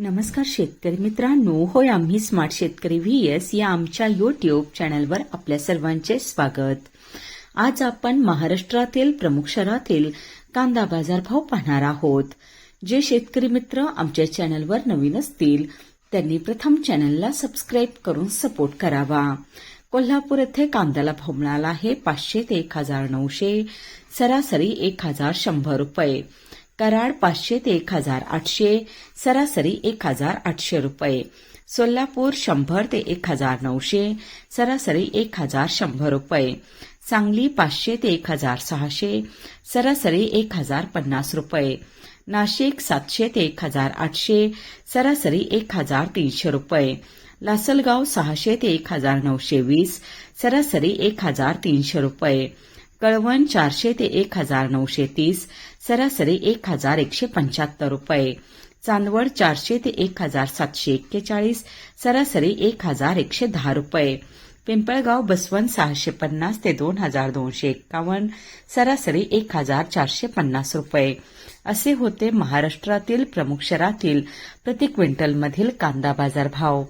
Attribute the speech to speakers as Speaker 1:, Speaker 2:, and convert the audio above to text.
Speaker 1: नमस्कार शेतकरी मित्रांनो. होय आम्ही स्मार्ट शेतकरी व्ही एस या आमच्या युट्यूब चॅनलवर आपल्या सर्वांचे स्वागत. आज आपण महाराष्ट्रातील प्रमुख शहरातील कांदा बाजार भाव पाहणार आहोत. जे शेतकरी मित्र आमच्या चॅनलवर नवीन असतील त्यांनी प्रथम चॅनलला सबस्क्राईब करून सपोर्ट करावा. कोल्हापूर येथे कांद्याला भाव मिळाला आहे पाचशे ते एक हजार नऊशे सरासरी एक हजार शंभर रुपये. कराड पाचशे ते एक हजार आठशे सरासरी एक हजार आठशे रुपये सोलापूर शंभर ते एक हजार नऊशे सरासरी एक हजार शंभर रुपये सांगली पाचशे ते एक हजार सहाशे सरासरी एक हजार पन्नास रुपये नाशिक सातशे ते एक हजार आठशे सरासरी एक हजार तीनशे रुपये लासलगाव सहाशे ते एक हजार नऊशे वीस सरासरी एक हजार तीनशे रुपये कळवण चारशे ते एक हजार नऊशे तीस सरासरी एक हजार एकशे पंच्याहत्तर रुपये. चांदवड चारशे ते एक हजार सातशे एक्केचाळीस सरासरी एक हजार एकशे दहा रुपये. पिंपळगाव बसवन सहाशे पन्नास ते दोन हजार दोनशे एक्कावन्न सरासरी एक हजार चारशे पन्नास रुपये. असे होते महाराष्ट्रातील प्रमुख शहरातील प्रति क्विंटलमधील कांदा बाजार भाव